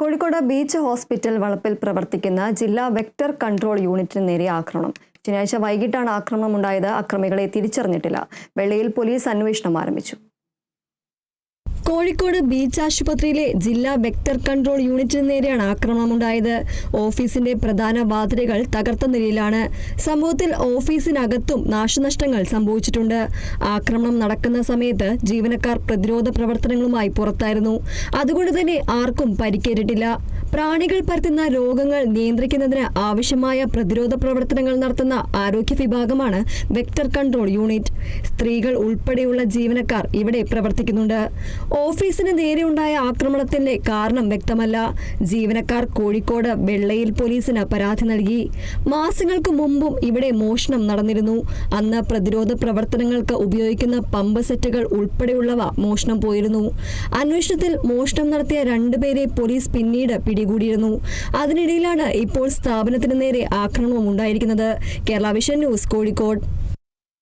Kozhikode beach hospital വളപ്പിൽ പ്രവർത്തിക്കുന്ന ജില്ലാ വെക്ടർ കൺട്രോൾ യൂണിറ്റിന് നേരെ ആക്രമണം. ശനിയാഴ്ച വൈകിട്ടാണ് ആക്രമണം ഉണ്ടായത് അക്രമികളെ തിരിച്ചറിഞ്ഞിട്ടില്ല. വെള്ളയിൽ പോലീസ് അന്വേഷണം ആരംഭിച്ചു. കോഴിക്കോട് ബീച്ച് ആശുപത്രിയിലെ ജില്ലാ വെക്ടർ കൺട്രോൾ യൂണിറ്റിന് നേരെയാണ് ആക്രമണമുണ്ടായത്. ഓഫീസിന്റെ പ്രധാന വാതിലുകൾ തകർത്ത നിലയിലാണ്. സംഭവത്തിൽ ഓഫീസിനകത്തും നാശനഷ്ടങ്ങൾ സംഭവിച്ചിട്ടുണ്ട്. ആക്രമണം നടക്കുന്ന സമയത്ത് ജീവനക്കാർ പ്രതിരോധ പ്രവർത്തനങ്ങളുമായി പുറത്തായിരുന്നു. അതുകൊണ്ട് തന്നെ ആർക്കും പരിക്കേറ്റിട്ടില്ല. പ്രാണികൾ പരത്തുന്ന രോഗങ്ങൾ നിയന്ത്രിക്കുന്നതിന് ആവശ്യമായ പ്രതിരോധ പ്രവർത്തനങ്ങൾ നടത്തുന്ന ആരോഗ്യ വിഭാഗമാണ് വെക്ടർ കൺട്രോൾ യൂണിറ്റ്. സ്ത്രീകൾ ഉൾപ്പെടെയുള്ള ജീവനക്കാർ ഇവിടെ പ്രവർത്തിക്കുന്നുണ്ട്. ഓഫീസിന് നേരെയുണ്ടായ ആക്രമണത്തിന്റെ കാരണം വ്യക്തമല്ല. ജീവനക്കാർ കോഴിക്കോട് വെള്ളയിൽ പോലീസിന് പരാതി നൽകി. മാസങ്ങൾക്ക് മുമ്പും ഇവിടെ മോഷണം നടന്നിരുന്നു. അന്ന് പ്രതിരോധ പ്രവർത്തനങ്ങൾക്ക് ഉപയോഗിക്കുന്ന പമ്പ് സെറ്റുകൾ ഉൾപ്പെടെയുള്ളവ മോഷണം പോയിരുന്നു. അന്വേഷണത്തിൽ മോഷണം നടത്തിയ രണ്ടുപേരെ പോലീസ് പിന്നീട് പിടികൂടിയിരുന്നു അതിനിടയിലാണ് ഇപ്പോൾ സ്ഥാപനത്തിന് നേരെ ആക്രമണം ഉണ്ടായിരിക്കുന്നത്. Kerala vision news Kozhikode.